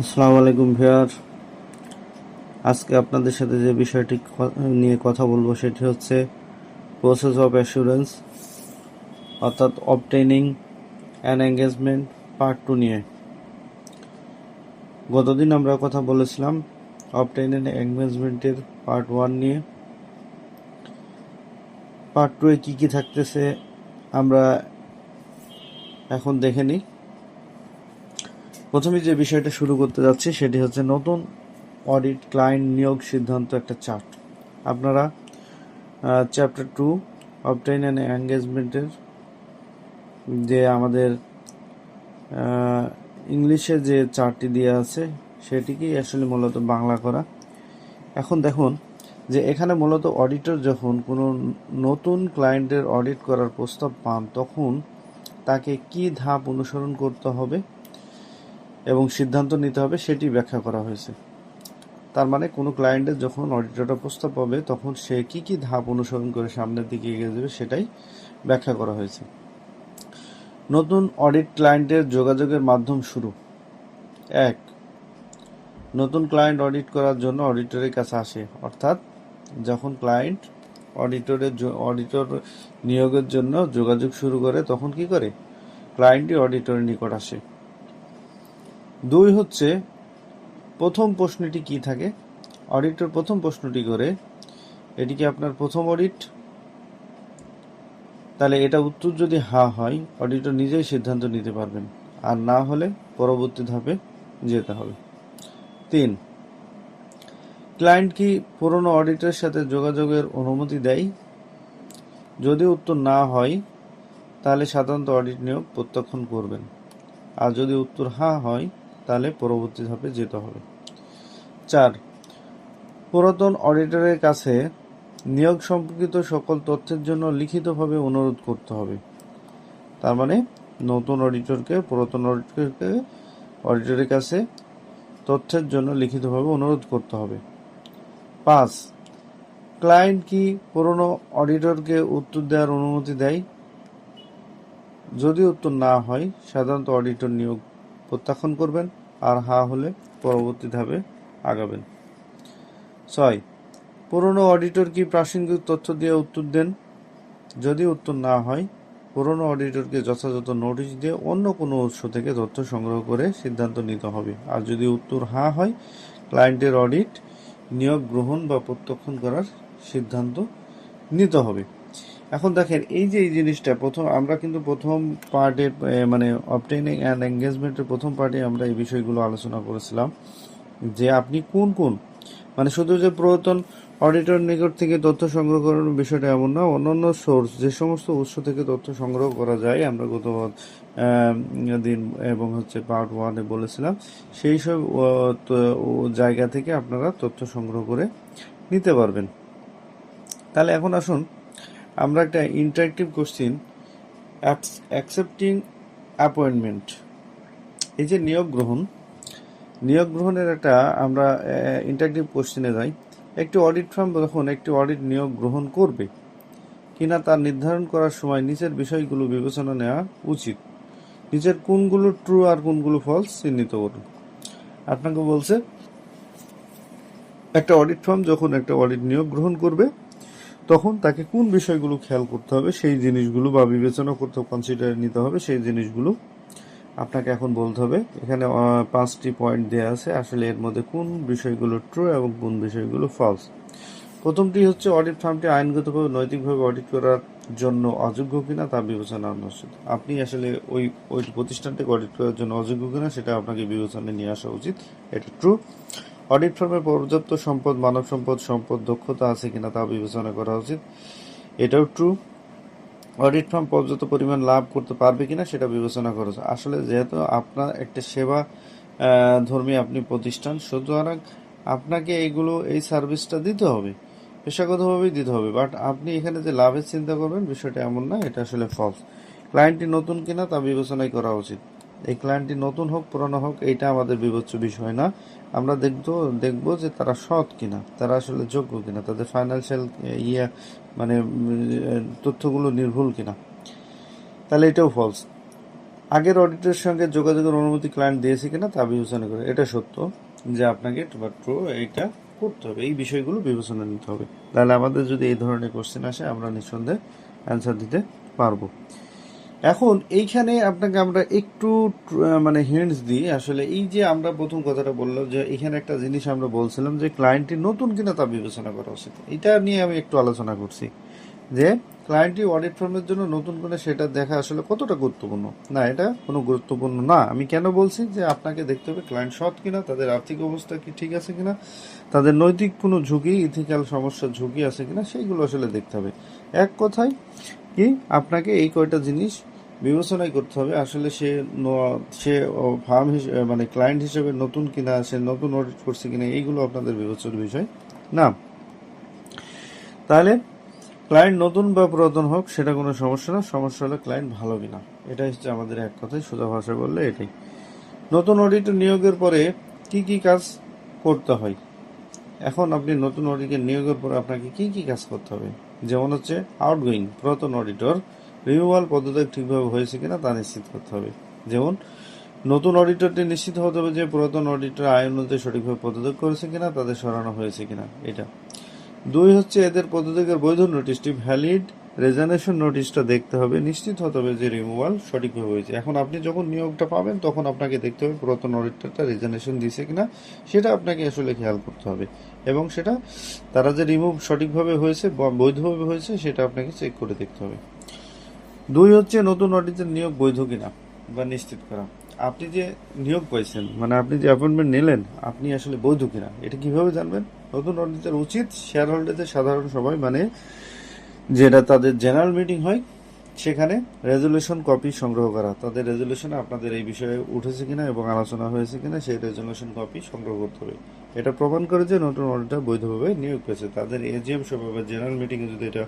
আসসালামু আলাইকুম ভিউয়ার আজকে আপনাদের সাথে যে বিষয়টি নিয়ে কথা বলব সেটি হচ্ছে প্রসেস অফ অ্যাসুরেন্স অর্থাৎ obtaining an engagement part two নিয়ে। গতদিন আমরা কথা বলেছিলাম অবটেনিং এঙ্গেজমেন্টের পার্ট ওয়ান নিয়ে। পার্ট টু এ কী কী থাকতেছে আমরা এখন দেখে নিই। প্রথমে যে বিষয়টা শুরু করতে যাচ্ছি সেটি হচ্ছে নতুন অডিট ক্লায়েন্ট নিয়োগ সিদ্ধান্ত একটা চার্ট। আপনারা চ্যাপ্টার টু অবটেইন অ্যান্ড এঙ্গেজমেন্টের যে আমাদের ইংলিশে যে চার্টটি দেওয়া আছে, সেটিকেই আসলে মূলত বাংলা করা। এখন দেখুন যে এখানে মূলত অডিটর যখন কোনো নতুন ক্লায়েন্টের অডিট করার প্রস্তাব পান, তখন তাকে কি ধাপ অনুসরণ করতে হবে এবং সিদ্ধান্ত নিতে হবে, সেটি ব্যাখ্যা করা হয়েছে। তার মানে কোনো ক্লায়েন্টের যখন অডিটরটা প্রস্তাব পাবে, তখন সে কি কি ধাপ অনুসরণ করে সামনের দিকে এগিয়ে যাবে, সেটাই ব্যাখ্যা করা হয়েছে। নতুন অডিট ক্লায়েন্টের যোগাযোগের মাধ্যম শুরু। এক, নতুন ক্লায়েন্ট অডিট করার জন্য অডিটরের কাছে আসে। অর্থাৎ, যখন ক্লায়েন্ট অডিটরের অডিটর নিয়োগের জন্য যোগাযোগ শুরু করে, তখন কি করে? ক্লায়েন্টই অডিটরের নিকট আসে। দুই হচ্ছে, প্রথম প্রশ্নটি কি থাকে? অডিটর প্রথম প্রশ্নটি করে এটি কি আপনার প্রথম অডিট তাহলে এটা উত্তর যদি হা হয় অডিটর নিজেই সিদ্ধান্ত নিতে পারবেন। আর না হলে পরবর্তী ধাপে যেতে হবে। তিন ক্লায়েন্ট কি পুরনো অডিটের সাথে যোগাযোগের অনুমতি দেয়? যদি উত্তর না হয়, তাহলে সাধারণত অডিট নিয়োগ প্রত্যাখ্যান করবেন। আর যদি উত্তর হ্যাঁ হয় তাহলে পরবর্তী ধাপে যেতে হবে। চার, পুরাতন অডিটরের কাছে নিয়োগ সম্পর্কিত সকল তথ্যের জন্য লিখিতভাবে অনুরোধ করতে হবে। তার মানে নতুন অডিটরকে, পুরাতন অডিটরকে, অডিটরের কাছে তথ্যের জন্য লিখিতভাবে অনুরোধ করতে হবে। পাঁচ, ক্লায়েন্ট কি পুরনো অডিটরকে উত্তর দেওয়ার অনুমতি দেয়? যদি উত্তর না হয়, সাধারণত অডিটর নিয়োগ প্রত্যাখ্যান করবেন আর হা হলে পরবর্তী ধাপে আগাবেন। ছয়, পুরনো অডিটর কি প্রাসঙ্গিক তথ্য দিয়ে উত্তর দেন? যদি উত্তর না হয়, পুরনো অডিটরকে যথাযথ নোটিশ দিয়ে অন্য কোনো উৎস থেকে তথ্য সংগ্রহ করে সিদ্ধান্ত নিতে হবে। আর যদি উত্তর হ্যাঁ হয়, ক্লায়েন্টের অডিট, নিয়োগ গ্রহণ বা প্রত্যাখ্যান করার সিদ্ধান্ত নিতে হবে। এখন দেখেন, এই যে এই জিনিসটা, প্রথম আমরা কিন্তু প্রথম পার্টের মানে অবটেনিং অ্যান্ড এঙ্গেজমেন্টের প্রথম পার্টে আমরা এই বিষয়গুলো আলোচনা করেছিলাম যে আপনি কোন কোন মানে শুধু যে পুরাতন অডিটর নিকট থেকে তথ্য সংগ্রহ করার বিষয়টা এমন না, অন্যান্য সোর্স যে সমস্ত উৎস থেকে তথ্য সংগ্রহ করা যায়, আমরা গত দিন এবং হচ্ছে পার্ট ওয়ানে বলেছিলাম, সেই সব জায়গা থেকে আপনারা তথ্য সংগ্রহ করে নিতে পারবেন। তাহলে এখন আসুন আমরা একটা ইন্টারেক্টিভ কোশ্চিন অ্যাকসেপ্টিং অ্যাপয়েন্টমেন্ট এই যে নিয়োগ গ্রহণ, নিয়োগ গ্রহণের একটা আমরা ইন্টারেক্টিভ কোশ্চেনে যাই। একটি অডিট ফার্ম যখন একটি অডিট নিয়োগ গ্রহণ করবে, কিনা তার নির্ধারণ করার সময় নিচের বিষয়গুলো বিবেচনা নেওয়া উচিত। নিচের কোনগুলো ট্রু আর কোনগুলো ফলস চিহ্নিত করুন। আপনাকে বলছে, একটা অডিট ফার্ম যখন একটা অডিট নিয়োগ গ্রহণ করবে তখন তাকে কোন বিষয়গুলো খেয়াল করতে হবে, সেই জিনিসগুলো বা বিবেচনা করতে কনসিডারে নিতে হবে, সেই জিনিসগুলো আপনাকে এখন বলতে হবে। এখানে পাঁচটি পয়েন্ট দেওয়া আছে, আসলে এর মধ্যে কোন বিষয়গুলো ট্রু এবং কোন বিষয়গুলো ফলস প্রথমটি হচ্ছে অডিট ফার্মটি আইনগতভাবে, নৈতিকভাবে অডিট করার জন্য অযোগ্য কিনা তা বিবেচনা উচিত আপনি আসলে ওই ওই প্রতিষ্ঠানটাকে অডিট করার জন্য অযোগ্য কিনা, সেটা আপনাকে বিবেচনায় নিয়ে আসা উচিত। এটা ট্রু অডিট ফার্মে পর্যাপ্ত সম্পদ, মানব সম্পদ সম্পদ দক্ষতা আছে কিনা তা বিবেচনা করা উচিত। এটাও ট্রু অডিট ফার্ম পর্যাপ্ত পরিমাণ লাভ করতে পারবে কিনা সেটা বিবেচনা করা উচিত। আসলে যেহেতু আপনার একটা সেবা ধর্মী আপনি প্রতিষ্ঠান, সুতরাং আপনাকে এইগুলো এই সার্ভিসটা দিতে হবে। পেশাগতভাবেই দিতে হবে। বাট আপনি এখানে যে লাভের চিন্তা করবেন, বিষয়টা এমন না, এটা আসলে ফলস ক্লায়েন্টটি নতুন কিনা তা বিবেচনাই করা উচিত। এই ক্লায়েন্টটি নতুন হোক, পুরনো হোক, এইটা আমাদের বিবেচ্য বিষয় না। আমরা দেখব দেখব যে তারা সৎ কিনা, তারা আসলে যোগ্য কিনা, তাদের ফাইন্যান্সিয়াল ইয়ে মানে তথ্যগুলো নির্ভুল কিনা। তাহলে এটাও ফলস আগের অডিটের সঙ্গে যোগাযোগের অনুমতি ক্লায়েন্ট দিয়েছে কিনা তা বিবেচনা করে। এটা সত্য যে আপনাকে মাত্র এইটা করতে হবে, এই বিষয়গুলো বিবেচনা নিতে হবে। তাহলে আমাদের যদি এই ধরনের কোশ্চেন আসে, আমরা নিঃসন্দেহে অ্যান্সার দিতে পারব। এখন এইখানে আপনাকে আমরা একটু মানে হিন্টস দিই। আসলে এই যে আমরা প্রথম কথাটা বললাম যে এখানে একটা জিনিস আমরা বলছিলাম যে ক্লায়েন্টটি নতুন কিনা তা বিবেচনা করা উচিত। এটা নিয়ে আমি একটু আলোচনা করছি। যে ক্লায়েন্টটি অডিট ফার্মের জন্য নতুন করে সেটা দেখা আসলে কতটা গুরুত্বপূর্ণ? না, এটা কোনো গুরুত্বপূর্ণ না। আমি কেন বলছি যে আপনাকে দেখতে হবে ক্লায়েন্ট সৎ কিনা, তাদের আর্থিক অবস্থা কি ঠিক আছে কিনা, তাদের নৈতিক কোনো ঝুঁকি ইথিক্যাল সমস্যার ঝুঁকি আছে কিনা, সেইগুলো আসলে দেখতে হবে। এক কথায় কি, আপনাকে এই কয়টা জিনিস বিবেচনাই করতে হবে। আসলে সে সে ফার্ম মানে ক্লায়েন্ট হিসেবে নতুন কিনা, সে নতুন অডিট করছে কিনা, এইগুলো আপনাদের বিবেচনার বিষয়। না। তাহলে ক্লায়েন্ট নতুন বা পুরাতন হোক, সেটা কোনো সমস্যা না। সমস্যা হলে ক্লায়েন্ট ভালো কিনা। এটাই হচ্ছে আমাদের এক কথায় সোজা ভাষায় বললে এটাই। নতুন অডিট নিয়োগের পরে কি কি কাজ করতে হয়? এখন আপনি নতুন অডিটের নিয়োগের পরে আপনাকে কি কি কাজ করতে হবে? যেমন হচ্ছে আউটগোয়িং পুরাতন অডিটর রিমুভাল পদত্যাগ ঠিকভাবে হয়েছে কিনা তা নিশ্চিত করতে হবে। যেমন, নতুন অডিটরটি নিশ্চিত হতে হবে যে পুরাতন অডিটর আয় অনুযায়ী সঠিকভাবে পদত্যাগ করেছে কিনা তাদের সরানো হয়েছে কিনা, এটা। দুই হচ্ছে, এদের পদত্যাগের বৈধ নোটিশটি ভ্যালিড রেজানেশন নোটিশটা দেখতে হবে, নিশ্চিত হতে হবে যে রিমুভাল সঠিকভাবে হয়েছে। এখন আপনি যখন নিয়োগটা পাবেন, তখন আপনাকে দেখতে হবে পুরাতন অডিটরটা রেজানেশন দিয়েছে কিনা, সেটা আপনাকে আসলে খেয়াল করতে হবে। এবং সেটা, তারা যে রিমুভ সঠিকভাবে হয়েছে বা বৈধভাবে হয়েছে, সেটা আপনাকে চেক করে দেখতে হবে। দুই হচ্ছে নতুন অডিটের নিয়োগ বৈধ কিনা বা নিশ্চিত করা। আপনি যে নিয়োগ পাইছেন মানে আপনি যে অ্যাপয়েন্টমেন্ট নিলেন, আপনি আসলে বৈধ কিনা? এটা কীভাবে জানবেন? নতুন অডিটের উচিত শেয়ার হোল্ডারদের সাধারণ সবাই মানে যেটা তাদের জেনারেল মিটিং হয়, সেখানে রেজলিউশন কপি সংগ্রহ করা। তাদের রেজলিউশনে আপনাদের এই বিষয়ে উঠেছে কিনা এবং আলোচনা হয়েছে কিনা, সেই রেজলিউশন কপি সংগ্রহ করতে হবে। এটা প্রমাণ করে যে নতুন অডিটর বৈধভাবে নিয়োগ পেয়েছে তাদের এজিএম সভা বা জেনারেল মিটিংয়ে যদি এটা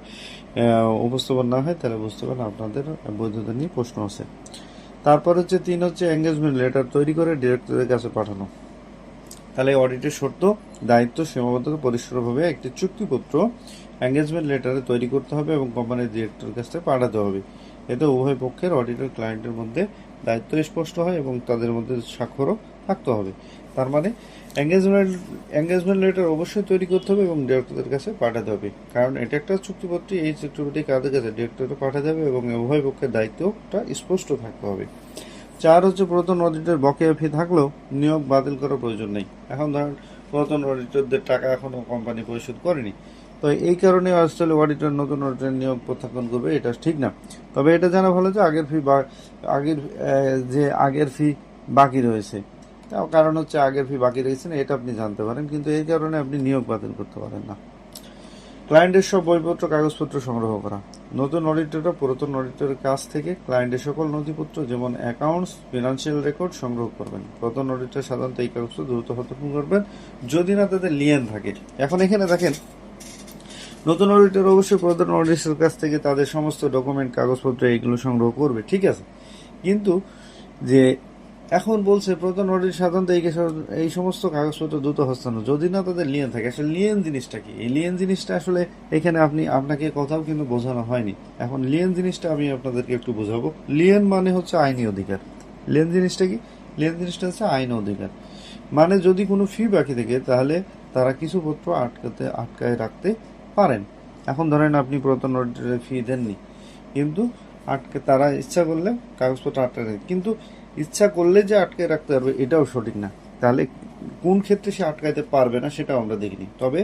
উপস্থাপন না হয়, তাহলে বুঝতে পারেন আপনাদের বৈধতা নিয়ে প্রশ্ন আছে। তারপর হচ্ছে তিন হচ্ছে এঙ্গেজমেন্ট লেটার তৈরি করে ডিরেক্টরের কাছে পাঠানো। তাহলে অডিটের শর্ত, দায়িত্ব, সীমাবদ্ধতা পরিষ্কারভাবে একটি চুক্তিপত্র এঙ্গেজমেন্ট লেটারে তৈরি করতে হবে এবং কোম্পানির ডিরেক্টরের কাছে পাঠাতে হবে। এতে উভয় পক্ষের অডিটর ক্লায়েন্টের মধ্যে দায়িত্ব স্পষ্ট হয় এবং তাদের মধ্যে স্বাক্ষরও থাকতে হবে। তার মানে এঙ্গেজমেন্ট এঙ্গেজমেন্ট লেটার অবশ্যই তৈরি করতে হবে এবং ডিরেক্টরদের কাছে পাঠাতে হবে। কারণ এটা একটা চুক্তিপত্র, এই চুক্তিপত্রটি কাদের কাছে? ডিরেক্টরে পাঠাতে হবে এবং উভয় পক্ষের দায়িত্বটা স্পষ্ট থাকতে হবে। চার হচ্ছে পুরাতন অডিটের বকেয়া ফি থাকলেও নিয়োগ বাতিল করার প্রয়োজন নেই। এখন ধরেন পুরাতন অডিটরদের টাকা এখনও কোম্পানি পরিশোধ করেনি। তো এই কারণে আসলে অডিটর নতুন অডিটর নিয়োগ প্রত্যাখ্যান করবে, এটা ঠিক না। তবে এটা জানা ভালো যে আগের ফি বা আগের যে আগের ফি বাকি রয়েছে। তাও কারণ হচ্ছে আগের ফি বাকি রয়েছে না, এটা আপনি জানতে পারেন। কিন্তু এই কারণে আপনি নিয়োগ বাতিল করতে পারেন না। ক্লায়েন্টের সব বইপত্র, কাগজপত্র সংগ্রহ করা। নতুন অডিটররা পুরাতন অডিটরের কাছ থেকে ক্লায়েন্টের সকল নথিপত্র, যেমন অ্যাকাউন্টস ফিনান্সিয়াল রেকর্ড সংগ্রহ করবেন। পুরাতন অডিটর সাধারণত এই কাগজপত্র দ্রুত হস্তক্ষেপ করবেন। যদি না তাদের লিয়েন থাকে। এখন এখানে দেখেন, নতুন অডিটর অবশ্যই পুরাতন অডিটরের কাছ থেকে তাদের সমস্ত ডকুমেন্ট কাগজপত্র, এইগুলো সংগ্রহ করবে, ঠিক আছে? কিন্তু যে এখন বলছে, প্রধান অডিট সাধারণত এই এই সমস্ত কাগজপত্র দ্রুত হস্তান্তর। যদি না তাদের লিয়েন থাকে, আসলে লিয়েন জিনিসটা কি? এই লিয়েন জিনিসটা আসলে এখানে আপনি, আপনাকে কোথাও কিন্তু বোঝানো হয়নি। এখন লিয়েন জিনিসটা আমি আপনাদেরকে একটু বোঝাবো। লিয়েন মানে হচ্ছে আইনি অধিকার। লিয়েন জিনিসটা কি? লিয়েন জিনিসটা হচ্ছে আইন অধিকার। মানে যদি কোনো ফি বাকি থাকে, তাহলে তারা কিছু পত্র আটকাতে, আটকায় রাখতে পারেন। এখন ধরেন আপনি পুরাতন অডিটরের ফি দেননি। কিন্তু আটকে, তারা ইচ্ছা করলে কাগজপত্র আটকে কিন্তু ইচ্ছা করলে যে আটকে রাখতে পারবে, এটাও সঠিক না। তাহলে কোন ক্ষেত্রে সে আটকাইতে পারবে না, সেটাও আমরা দেখিনি। তবে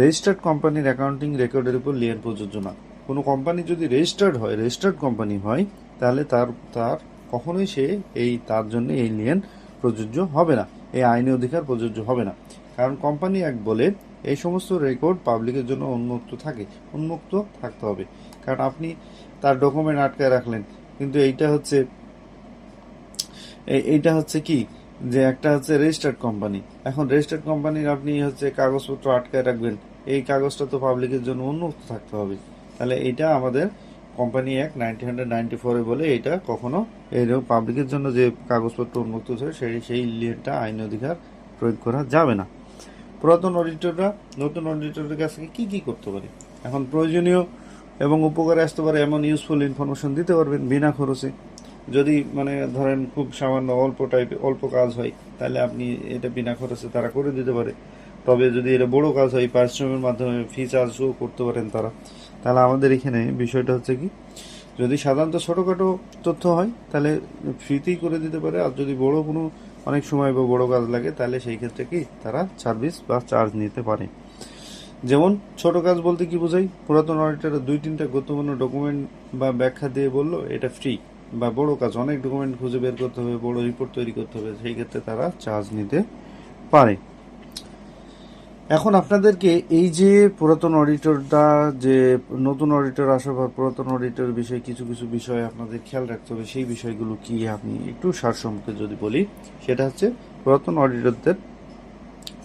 রেজিস্টার্ড কোম্পানির অ্যাকাউন্টিং রেকর্ডের উপর লিয়েন প্রযোজ্য না। কোনো কোম্পানি যদি রেজিস্টার্ড হয় রেজিস্টার্ড কোম্পানি হয়, তাহলে তার তার কখনোই সে এই, তার জন্য এই লিয়েন প্রযোজ্য হবে না। এই আইনি অধিকার প্রযোজ্য হবে না। কারণ কোম্পানি এক বলে, এই সমস্ত রেকর্ড পাবলিকের জন্য উন্মুক্ত থাকে, উন্মুক্ত থাকতে হবে। কারণ আপনি তার ডকুমেন্ট আটকায় রাখলেন, কিন্তু এইটা হচ্ছে এইটা হচ্ছে কি? যে একটা হচ্ছে রেজিস্টার্ড কোম্পানি এখন রেজিস্টার্ড কোম্পানির আপনি হচ্ছে কাগজপত্র আটকায় রাখবেন। এই কাগজটা তো পাবলিকের জন্য উন্মুক্ত থাকতে হবে। তাহলে এটা আমাদের কোম্পানি এক নাইনটিন হান্ড্রেড নাইনটি ফোরে বলে এটা কখনো এইরকম পাবলিকের জন্য যে কাগজপত্র উন্মুক্ত ছিল সেই সেই লিয়েনটা আইন অধিকার প্রয়োগ করা যাবে না। পুরাতন অডিটররা নতুন অডিটরের কাছ থেকে কী কী করতে পারে? এখন প্রয়োজনীয় এবং উপকারে আসতে পারে এমন ইউজফুল ইনফরমেশন দিতে পারবেন বিনা খরচে। যদি মানে ধরেন খুব সামান্য অল্প টাইপ অল্প কাজ হয়, তাহলে আপনি এটা বিনা খরচে তারা করে দিতে পারে। তবে যদি এটা বড় কাজ হয় পারিশ্রমের মাধ্যমে ফি চার্জও করতে পারেন তারা। তাহলে আমাদের এখানে বিষয়টা হচ্ছে কি, যদি সাধারণত ছোটোখাটো তথ্য হয়, তাহলে ফ্রিতেই করে দিতে পারে। আর যদি বড় কোনো অনেক সময় বা বড় কাজ লাগে, তাহলে সেই ক্ষেত্রে কি তারা সার্ভিস বা চার্জ নিতে পারে। যেমন ছোট কাজ বলতে কি বোঝাই পুরাতন অডিটর দুই তিনটা গুরুত্বপূর্ণ ডকুমেন্ট বা ব্যাখ্যা দিয়ে বলল, এটা ফ্রি বা বড় কাজ, অনেক ডকুমেন্ট খুঁজে বের করতে হবে, বড় রিপোর্ট তৈরি করতে হবে, সেই ক্ষেত্রে তারা চার্জ নিতে পারে। এখন আপনাদেরকে এই যে পুরাতন অডিটরটা যে নতুন অডিটর আসার পর পুরাতন অডিটর বিষয়ে কিছু কিছু বিষয় আপনাদের খেয়াল রাখতে হবে, সেই বিষয়গুলো কি আপনি একটু সারসম্পর্কে যদি বলি, সেটা হচ্ছে পুরাতন অডিটরদের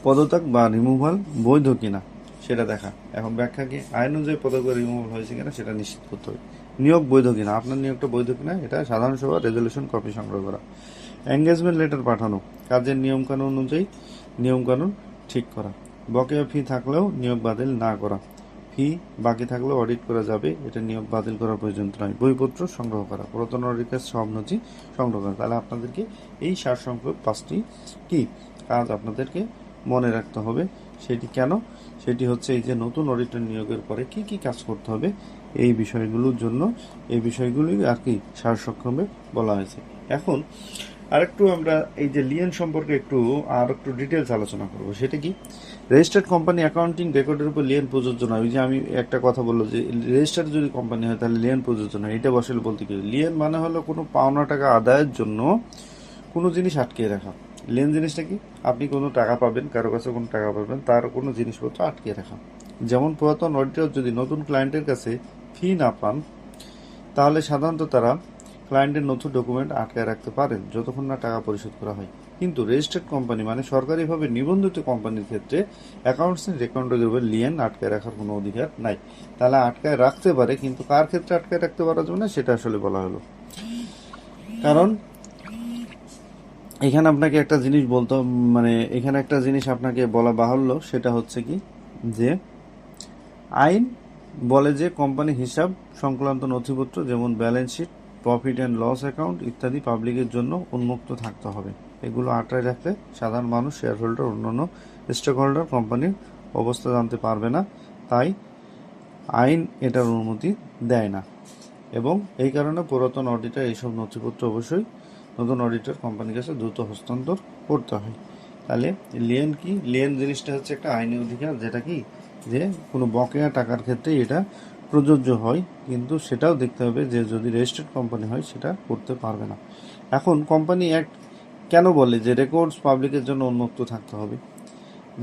পদত্যাগ বা রিমুভাল বৈধ কিনা, সেটা দেখা। এখন ব্যাখ্যা কি, আইন অনুযায়ী পদত্যাগ রিমুভাল হয়েছে কিনা, সেটা নিশ্চিত করতে হবে। নিয়োগ বৈধ কিনা? আপনার নিয়োগটা বৈধ কিনা? এটা সাধারণ সভা রেজলিউশন কপি সংগ্রহ করা। এঙ্গেজমেন্ট লেটার পাঠানো, কাজের নিয়মকানুন অনুযায়ী নিয়মকানুন ঠিক করা। বকেয়া ফি থাকলেও নিয়োগ বাতিল না করা। ফি বাকি থাকলেও অডিট করা যাবে, এটা নিয়োগ বাতিল করার প্রয়োজন নয়। বইপত্র সংগ্রহ করা, পুরাতন অডিটের সব নথি সংগ্রহ করা। তাহলে আপনাদেরকে এই সারসংখ্যক পাঁচটি কি কাজ আপনাদেরকে মনে রাখতে হবে, সেটি কেন সেটি হচ্ছে এই যে নতুন অডিটর নিয়োগের পরে কি কি কাজ করতে হবে, এই বিষয়গুলোর জন্য, এই বিষয়গুলি আর কি সারসক্ষমে বলা হয়েছে। এখন আরেকটু আমরা এই যে লিয়েন সম্পর্কে একটু আর একটু ডিটেলস আলোচনা করব। সেটা কি? রেজিস্টার্ড কোম্পানি অ্যাকাউন্টিং রেকর্ডের উপর লিয়েন প্রযোজ্য নয়। ওই যে আমি একটা কথা বলল যে রেজিস্টার্ড যদি কোম্পানি হয় তাহলে লিয়েন প্রযোজ্য নয়। এটা বসলে বলতে কি? লিয়েন মানে হলো কোনো পাওনা টাকা আদায়ের জন্য কোনো জিনিস আটকে রাখা। লেন জিনিসটা কি? আপনি কোনো টাকা পাবেন, কারও কাছে কোনো টাকা পাবেন, তার কোনো জিনিসপত্র আটকে রাখা। যেমন পুরাতন অডিটর যদি নতুন ক্লায়েন্টের কাছে ফি না পান, তাহলে সাধারণত তারা ক্লায়েন্টের নতুন ডকুমেন্ট আটকায় রাখতে পারেন, যতক্ষণ না টাকা পরিশোধ করা হয়। কিন্তু রেজিস্টার্ড কোম্পানি মানে সরকারিভাবে নিবন্ধিত কোম্পানির ক্ষেত্রে অ্যাকাউন্টস রেকর্ডের উপর লিয়েন আটকায় রাখার কোনো অধিকার নাই। তাহলে আটকায় রাখতে পারে, কিন্তু কার ক্ষেত্রে আটকায় রাখতে পারা যাবে না, সেটা আসলে বলা হলো। কারণ এখানে আপনাকে একটা জিনিস বলতে মানে এখানে একটা জিনিস আপনাকে বলা বাহুল্য, সেটা হচ্ছে কি যে আইন বলে যে কোম্পানি হিসাব সংক্রান্ত নথিপত্র, যেমন balance sheet, profit and loss account ইত্যাদি পাবলিকের জন্য উন্মুক্ত থাকতে হবে। এগুলো আটকায় রাখলে সাধারণ মানুষ শেয়ার হোল্ডার অন্যান্য স্টেক হোল্ডার কোম্পানির অবস্থা জানতে পারবে না। তাই আইন এটার অনুমতি দেয় না। এবং এই কারণে পুরাতন অডিটার এইসব নথিপত্র অবশ্যই নতুন অডিটর কোম্পানির কাছে দ্রুত হস্তান্তর করতে হয়। তাহলে লেন কি? লেন জিনিসটা হচ্ছে একটা আইনি অধিকার, যেটা কি? যে কোনো বকেয়া টাকার ক্ষেত্রে এটা প্রযোজ্য হয়, কিন্তু সেটাও দেখতে হবে যে যদি রেজিস্টার্ড কোম্পানি হয়, সেটা করতে পারবে না। এখন কোম্পানি অ্যাক্ট কেন বলে? যে রেকর্ডস পাবলিকের জন্য উন্মুক্ত থাকতে হবে।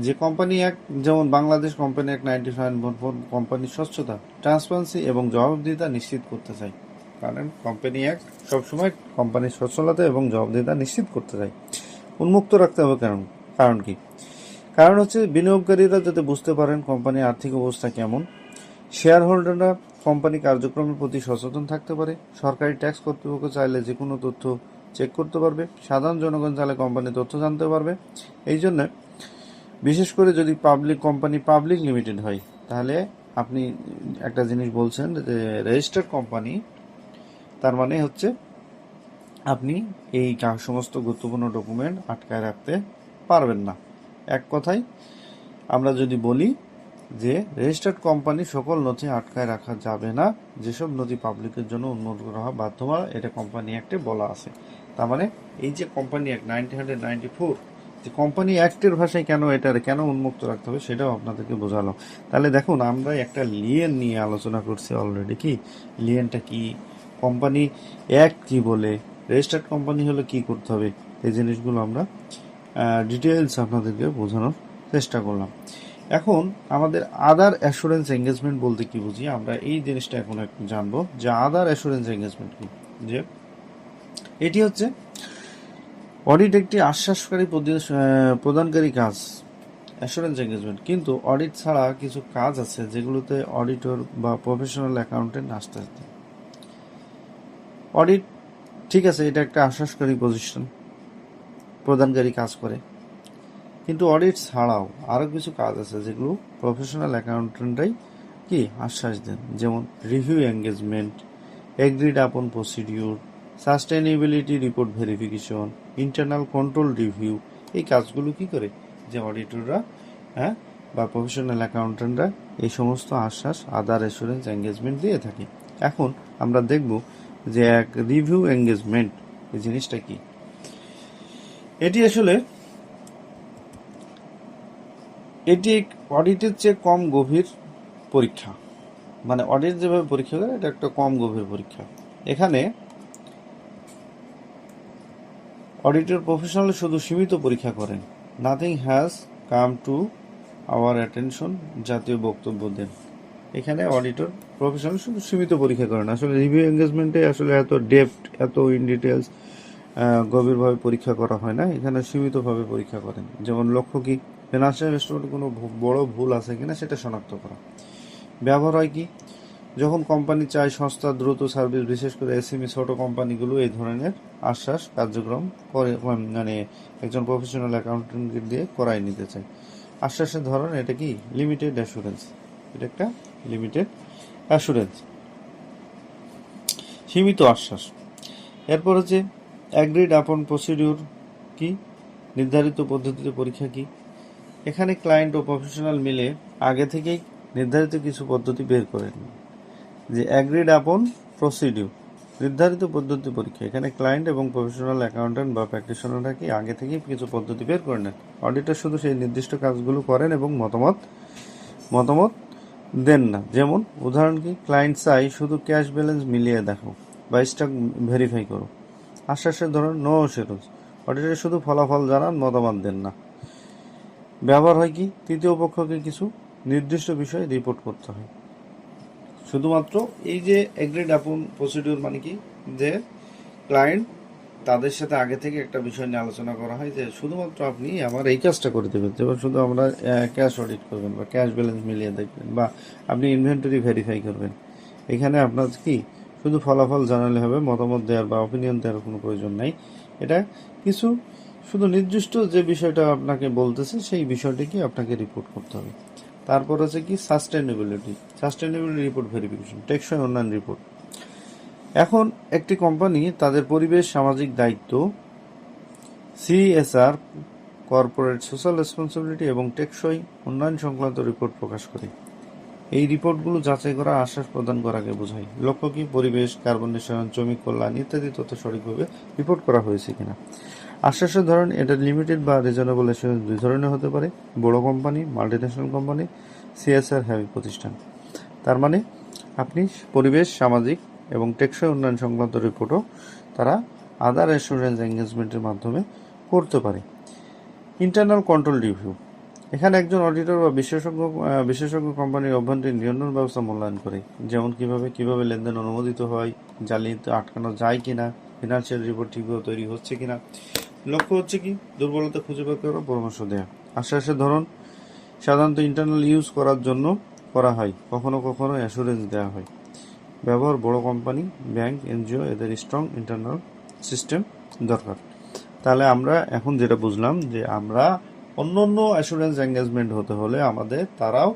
যে কোম্পানি অ্যাক্ট যেমন Bangladesh company act ninety five কোম্পানির স্বচ্ছতা ট্রান্সপারেন্সি এবং জবাবদিহিতা নিশ্চিত করতে চায়। কারণ কোম্পানি অ্যাক্ট সবসময় কোম্পানির সচ্ছলতা এবং জবাবদিহিতা নিশ্চিত করতে চাই। উন্মুক্ত রাখতে হবে কারণ কারণ কি? কারণ হচ্ছে বিনিয়োগকারীরা যাতে বুঝতে পারেন কোম্পানির আর্থিক অবস্থা কেমন শেয়ার হোল্ডাররা কোম্পানি কার্যক্রমের প্রতি সচেতন থাকতে পারে, সরকারি ট্যাক্স কর্তৃপক্ষ চাইলে যে কোনো তথ্য চেক করতে পারবে, সাধারণ জনগণ চাইলে কোম্পানির তথ্য জানতে পারবে। এই জন্য বিশেষ করে যদি পাবলিক কোম্পানি পাবলিক লিমিটেড হয়, তাহলে আপনি একটা জিনিস বলছেন যে রেজিস্টার্ড কোম্পানি তার মানে হচ্ছে আপনি এই সমস্ত গুরুত্বপূর্ণ ডকুমেন্ট আটকায় রাখতে পারবেন না। এক কথায়, আমরা যদি বলি যে রেজিস্টার্ড কোম্পানি সকল নথি আটকায় রাখা যাবে না, যেসব নথি পাবলিকের জন্য উন্মুক্ত করা হয় বাধ্যমা এটা কোম্পানি অ্যাক্টে বলা আছে। তার মানে এই যে company act nineteen hundred ninety four যে কোম্পানি অ্যাক্টের ভাষায় কেন এটার কেন উন্মুক্ত রাখতে হবে সেটাও আপনাদেরকে বোঝালো তাহলে দেখুন, আমরা একটা লিয়েন নিয়ে আলোচনা করছি অলরেডি কি? লিয়েনটা কি? কোম্পানি অ্যাক্ট কি বলে? রেজিস্টার্ড কোম্পানি হলে কি করতে হবে? এই জিনিসগুলো আমরা ডিটেলস আপনাদেরকে বোঝানোর চেষ্টা করলাম। এখন আমাদের আদার অ্যাসুরেন্স এঙ্গেজমেন্ট বলতে কি বুঝি? আমরা এই জিনিসটা এখন একটু জানব যে আদার অ্যাসুরেন্স এঙ্গেজমেন্ট কি? যে এটি হচ্ছে অডিট একটি আশ্বাসকারী প্রদি- প্রদানকারী কাজ অ্যাসুরেন্স এঙ্গেজমেন্ট কিন্তু অডিট ছাড়া কিছু কাজ আছে যেগুলোতে অডিটর বা প্রফেশনাল অ্যাকাউন্টেন্ট আসতে আসতে অডিট ঠিক আছে, এটা একটা আশ্বাসকারী পজিশন প্রদানকারী কাজ করে। কিন্তু অডিট ছাড়াও আরও কিছু কাজ আছে যেগুলো প্রফেশনাল অ্যাকাউন্টেন্টরাই কি আশ্বাস দেন, যেমন review engagement agreed upon procedure sustainability report verification internal control review এই কাজগুলো কি করে যে অডিটররা হ্যাঁ বা প্রফেশনাল অ্যাকাউন্টেন্টরা এই সমস্ত আশ্বাস আদার অ্যাসুরেন্স এঙ্গেজমেন্ট দিয়ে থাকে। এখন আমরা দেখব যে এক রিভিউ এঙ্গেজমেন্ট এই জিনিসটা কি? এটি আসলে এটি অডিটের চেয়ে কম গভীর পরীক্ষা। মানে অডিট যেভাবে পরীক্ষা করে, এটা একটা কম গভীর পরীক্ষা। এখানে অডিটর প্রফেশনাল শুধু সীমিত পরীক্ষা করেন। Nothing has come to our attention জাতীয় বক্তব্য দেন। এখানে অডিটর প্রফেশনাল শুধু সীমিত পরীক্ষা করেন আসলে রিভিউ এঙ্গেজমেন্টে আসলে এত ডেপথ এত ইন ডিটেলস গভীরভাবে পরীক্ষা করা হয় না। এখানে সীমিতভাবে পরীক্ষা করেন। যেমন লক্ষ্য কি? ফিনান্সিয়াল ইনস্ট্রুমেন্টে কোনো বড় ভুল আছে কিনা সেটা শনাক্ত করা। ব্যবহার হয় কি? যখন কোম্পানি চায় সংস্থা দ্রুত সার্ভিস বিশেষ করে এসএমই ছোট কোম্পানিগুলো এই ধরনের আশ্বাস, কার্যক্রম করে মানে একজন প্রফেশনাল অ্যাকাউন্টেন্ট দিয়ে করাই নিতে চায়। আশ্বাসের ধরন এটা কি? লিমিটেড অ্যাসুরেন্স এটা একটা লিমিটেড অ্যাসুরেন্স সীমিত আশ্বাস। এরপর হচ্ছে অ্যাগ্রিড আপন প্রসিডিউর কি? নির্ধারিত পদ্ধতিতে পরীক্ষা কি? এখানে ক্লায়েন্ট ও প্রফেশনাল মিলে আগে থেকেই নির্ধারিত কিছু পদ্ধতি বের করে নিন। যে অ্যাগ্রিড আপন প্রসিডিউর নির্ধারিত পদ্ধতি পরীক্ষা। এখানে ক্লায়েন্ট এবং প্রফেশনাল অ্যাকাউন্টেন্ট বা প্র্যাকটিশনাররা কি আগে থেকেই কিছু পদ্ধতি বের করে নেন? অডিটর শুধু সেই নির্দিষ্ট কাজগুলো করেন এবং মতামত মতামত দেন না। যেমন, উদাহরণ কি? ক্লায়েন্ট চাই শুধু ক্যাশ ব্যালেন্স মিলিয়ে দেখো বা স্টক ভেরিফাই করো। আশ্বাসের ধরন নো অ্যাসুরেন্স অডিটর শুধু ফলাফল জানান, মতামত দেন না। ব্যবহার হয় কি? তৃতীয় পক্ষকে কিছু নির্দিষ্ট বিষয়ে রিপোর্ট করতে হয়। শুধুমাত্র এই যে এগ্রিড আপন প্রসিডিউর মানে কি? যে ক্লায়েন্ট তাদের সাথে আগে থেকে একটা বিষয় নিয়ে আলোচনা করা হয় যে শুধুমাত্র আপনি আমার এই কাজটা করে দেবেন যেমন শুধু আমরা ক্যাশ অডিট করবেন বা ক্যাশ ব্যালেন্স মিলিয়ে দেখবেন বা আপনি ইনভেন্টরি ভেরিফাই করবেন। এখানে আপনার কি, শুধু ফলাফল জানালে হবে, মতামত দেওয়ার বা অপিনিয়ন দেওয়ার কোনো প্রয়োজন নাই। এটা কিছু, শুধু নির্দিষ্ট যে বিষয়টা আপনাকে বলতেছে, সেই বিষয়টিকে আপনাকে রিপোর্ট করতে হবে। তারপর আছে কি সাস্টেনেবিলিটি সাস্টেনেবিলিটি রিপোর্ট ভেরিফিকেশন টেকসই উন্নয়ন রিপোর্ট এখন একটি কোম্পানি, তাদের পরিবেশ, সামাজিক দায়িত্ব সিএসআর কর্পোরেট সোশ্যাল রেসপন্সিবিলিটি এবং টেকসই উন্নয়ন সংক্রান্ত রিপোর্ট প্রকাশ করে। এই রিপোর্টগুলো যাচাই করা, আশ্বাস প্রদান করাকে বোঝায়। লক্ষ্য কি? পরিবেশ কার্বন নিঃসরণ শ্রমিক কল্যাণ ইত্যাদি তথ্য সঠিকভাবে রিপোর্ট করা হয়েছে কিনা? আশ্বাসের ধরন, এটা লিমিটেড বা রিজনেবল অ্যাসুরেন্স দুই ধরনের হতে পারে। বড় company multinational company CSR heavy প্রতিষ্ঠান। তার মানে আপনি পরিবেশ, সামাজিক টেকসই উন্নয়ন সংক্রান্ত রিপোর্টও তারা আদার অ্যাসুরেন্স এঙ্গেজমেন্টের মাধ্যমে করতে পারে। ইন্টারনাল কন্ট্রোল রিভিউ এখানে একজন অডিটর বা বিশেষজ্ঞ বিশেষজ্ঞ কোম্পানির অভ্যন্তরীণ নিয়ন্ত্রণ ব্যবস্থা মূল্যায়ন করে, যেমন কীভাবে কীভাবে লেনদেন অনুমোদিত হয় জালিয়াতি আটকানো যায় কিনা ফিনান্সিয়াল রিপোর্ট ঠিকভাবে তৈরি হচ্ছে কিনা। লক্ষ্য হচ্ছে কি? দুর্বলতা খুঁজে বের করার পরামর্শ দেওয়া আশ্বাসের ধরন, সাধারণত ইন্টারনাল ইউজ করার জন্য করা হয়, কখনো কখনো অ্যাসুরেন্স দেওয়া হয়। ব্যবহার বড় কোম্পানি, ব্যাংক, এনজিও, এদের স্ট্রং ইন্টারনাল সিস্টেম দরকার। তাহলে আমরা এখন যেটা বুঝলাম যে আমরা অন্য অন্য অ্যাসুরেন্স এঙ্গেজমেন্ট হতে হলে আমাদের তারাও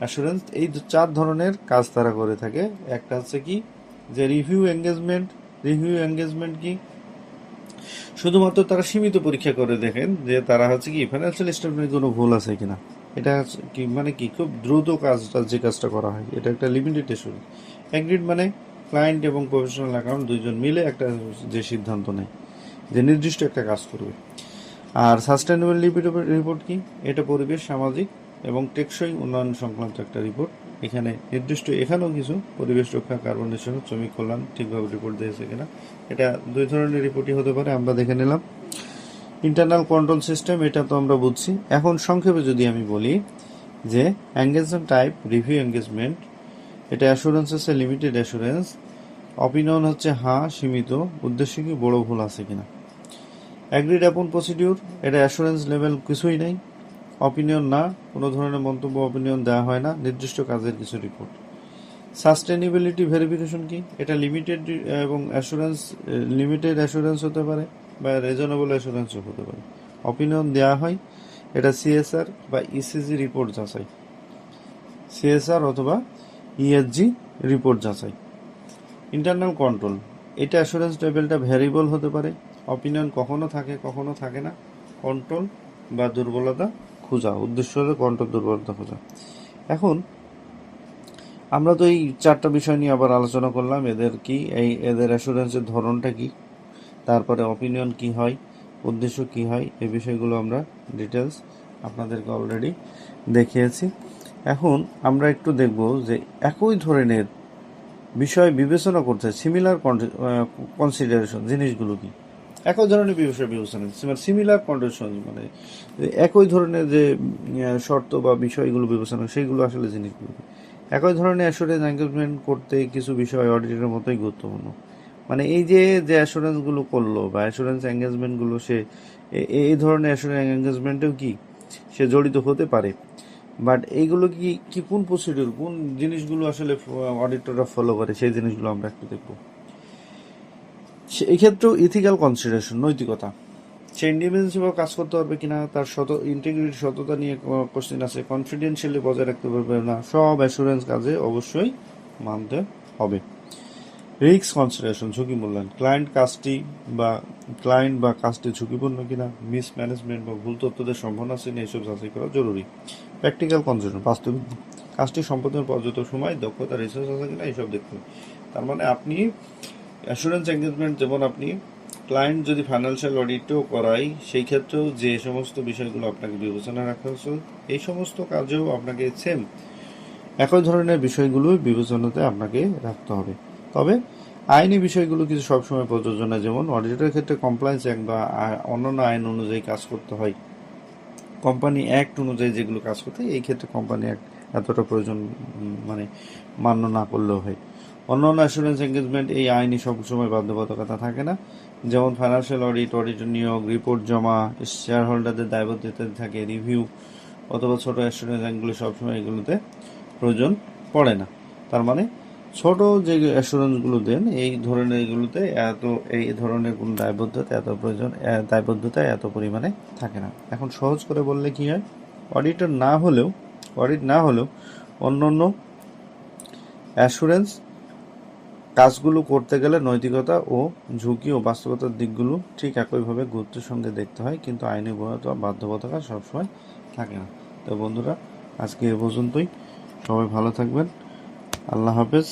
অ্যাসুরেন্স এই চার ধরনের কাজ তারা করে থাকে। একটা হচ্ছে কি যে রিভিউ এঙ্গেজমেন্ট রিভিউ এঙ্গেজমেন্ট কি? শুধুমাত্র তারা সীমিত পরীক্ষা করে দেখেন যে তারা হচ্ছে কি ফাইন্যান্সিয়াল স্টেটমেন্টে কোনো ভুল আছে কিনা। এটা কি মানে কি? খুব দ্রুত কাজটা যে কাজটা করা হয়, এটা একটা লিমিটেড এসুরেন্স অ্যাগ্রিড মানে ক্লায়েন্ট এবং প্রফেশনাল অ্যাকাউন্ট দুইজন মিলে একটা যে সিদ্ধান্ত নেয়, যে নির্দিষ্ট একটা কাজ করবে। আর সাস্টেনেবল রিপোর্ট কি? এটা পরিবেশ, সামাজিক এবং টেকসই উন্নয়ন সংক্রান্ত একটা রিপোর্ট এখানে নির্দিষ্ট এখানেও কিছু পরিবেশ রক্ষা কার্বন নিঃসরণ, শ্রমিক কল্যাণ ঠিকভাবে রিপোর্ট দিয়েছে কিনা, এটা দুই ধরনের রিপোর্টই হতে পারে, আমরা দেখে নিলাম। ইন্টারনাল কন্ট্রোল সিস্টেম এটা তো আমরা বুঝছি। এখন সংক্ষেপে যদি আমি বলি যে এঙ্গেজমেন্ট টাইপ রিভিউ এঙ্গেজমেন্ট এটা অ্যাসুরেন্স হচ্ছে লিমিটেড অ্যাসুরেন্স অপিনিয়ন হচ্ছে হ্যাঁ সীমিত। উদ্দেশ্য কি? বড় ভুল আছে কিনা? অ্যাগ্রিড অ্যাপন প্রসিডিউর এটা অ্যাসুরেন্স লেভেল কিছুই নেই। অপিনিয়ন না। কোনো ধরনের মন্তব্য অপিনিয়ন দেওয়া হয় না। নির্দিষ্ট কাজের কিছু রিপোর্ট সাস্টেনেবিলিটি ভেরিফিকেশন কি? এটা লিমিটেড এবং অ্যাসুরেন্স লিমিটেড অ্যাসুরেন্স হতে পারে বা রিজনেবল অ্যাসুরেন্সও হতে পারে। অপিনিয়ন দেওয়া হয়। এটা সিএসআর বা ইসিজি রিপোর্ট যাচাই। সিএসআর অথবা ইএসজি রিপোর্ট যাচাই। Internal control. এটা অ্যাসুরেন্স লেভেলটা ভ্যারিয়েবল হতে পারে। অপিনিয়ন কখনো থাকে কখনো থাকে না। কন্ট্রোল বা দুর্বলতা খোঁজা। উদ্দেশ্য হলো কন্ট্রোল দুর্বলতা খোঁজা। এখন, আমরা তো এই চারটা বিষয় নিয়ে আবার আলোচনা করলাম। এদের কি? এই এদের অ্যাসুরেন্সের ধরনটা কি? তারপরে অপিনিয়ন কি হয়? উদ্দেশ্য কি হয়? এই বিষয়গুলো আমরা ডিটেলস আপনাদেরকে অলরেডি দেখিয়েছি। এখন আমরা একটু দেখব যে একই ধরনের বিষয় বিবেচনা করতে সিমিলার কনসিডারেশন জিনিসগুলো কি? একই ধরনের বিষয় বিবেচনা সিমিলার কন্ডিশন মানে একই ধরনের যে শর্ত বা বিষয়গুলো বিবেচনা সেইগুলো আসলে জিনিসগুলো? একই ধরনের অ্যাসুরেন্স এঙ্গেজমেন্ট করতে কিছু বিষয় অডিটের মতোই গুরুত্বপূর্ণ। মানে এই যে যে অ্যাসুরেন্সগুলো করল বা অ্যাসুরেন্স এঙ্গেজমেন্টগুলো সে এই ধরনের অ্যাসুরেন্স এঙ্গেজমেন্টেও কি? সে জড়িত হতে পারে। বাট এইগুলো কি কি কোন প্রসিডিউর কোন জিনিসগুলো আসলে অডিটররা ফলো করে? সেই জিনিসগুলো আমরা একটু দেখব। এই ইথিক্যাল কনসিডারেশন নৈতিকতা। সে ইন্ডিপেন্ডেন্স হিসেবে কাজ করতে পারবে কিনা, তার শত ইন্টিগ্রিটি সততা নিয়ে কোশ্চেন আছে। কনফিডেন্সিয়ালি বজায় রাখতে পারবে না। সব অ্যাসুরেন্স কাজে অবশ্যই মানতে হবে। রিস্ক কনসিডারেশন, ঝুঁকি মূল্যায়ন। ক্লায়েন্ট কাজটি বা ক্লায়েন্ট বা কাজটি ঝুঁকিপূর্ণ কিনা মিস ম্যানেজমেন্ট বা ভুল তথ্যদের সম্ভাবনা আছে এইসব যাচাই করা জরুরি। প্র্যাকটিক্যাল কনসিডারেশন বাস্তবিক কাজটি সম্পাদনের পর্যাপ্ত সময়, দক্ষতা রিসোর্স আছে কিনা এইসব দেখতে তার মানে আপনি অ্যাসুরেন্স এঙ্গেজমেন্ট যেমন আপনি ক্লায়েন্ট যদি ফাইন্যান্সিয়াল অডিটও করাই সেই ক্ষেত্রেও যে সমস্ত বিষয়গুলো আপনাকে বিবেচনা রাখা হচ্ছে এই সমস্ত কাজেও আপনাকে সেম একই ধরনের বিষয়গুলো বিবেচনাতে আপনাকে রাখতে হবে। তবে আইনি বিষয়গুলো কিছু সবসময় প্রযোজ্য না যেমন অডিটের ক্ষেত্রে কমপ্লায়েন্স অ্যাক্ট বা অন্যান্য আইন অনুযায়ী কাজ করতে হয়। কোম্পানি অ্যাক্ট অনুযায়ী যেগুলো কাজ করতে হয়, এই ক্ষেত্রে কোম্পানি অ্যাক্ট এতটা প্রয়োজন মানে মান্য না করলেও হয়। অন্যান্য অ্যাসুরেন্স এঙ্গেজমেন্ট এই আইনি সবসময় বাধ্যবাধকতা থাকে না। যেমন ফাইন্যান্সিয়াল অডিট অডিটর নিয়োগ রিপোর্ট জমা শেয়ার হোল্ডারদের দায়বদ্ধতা থাকে রিভিউ অথবা ছোট অ্যাসুরেন্স এগুলো সবসময় এগুলোতে প্রয়োজন পড়ে না। তার মানে ছোট যে অ্যাসুরেন্সগুলো দেন, এই ধরনের এগুলোতে এত, এই ধরনের কোনো দায়বদ্ধতা, এত প্রয়োজন দায়বদ্ধতা এত পরিমাণে থাকে না। এখন সহজ করে বললে কি হয়? অডিটর না হলেও অডিট না হলেও অন্য অন্য অ্যাসুরেন্স কাজগুলো করতে গেলে নৈতিকতা ও ঝুঁকি ও বাস্তবতার দিকগুলো ঠিক একইভাবে গুরুত্বের সঙ্গে দেখতে হয়, কিন্তু আইনি বাধ্যবাধকতা সবসময় থাকে না। তো বন্ধুরা, আজকে এ পর্যন্তই। সবাই ভালো থাকবেন। আল্লাহ হাফেজ।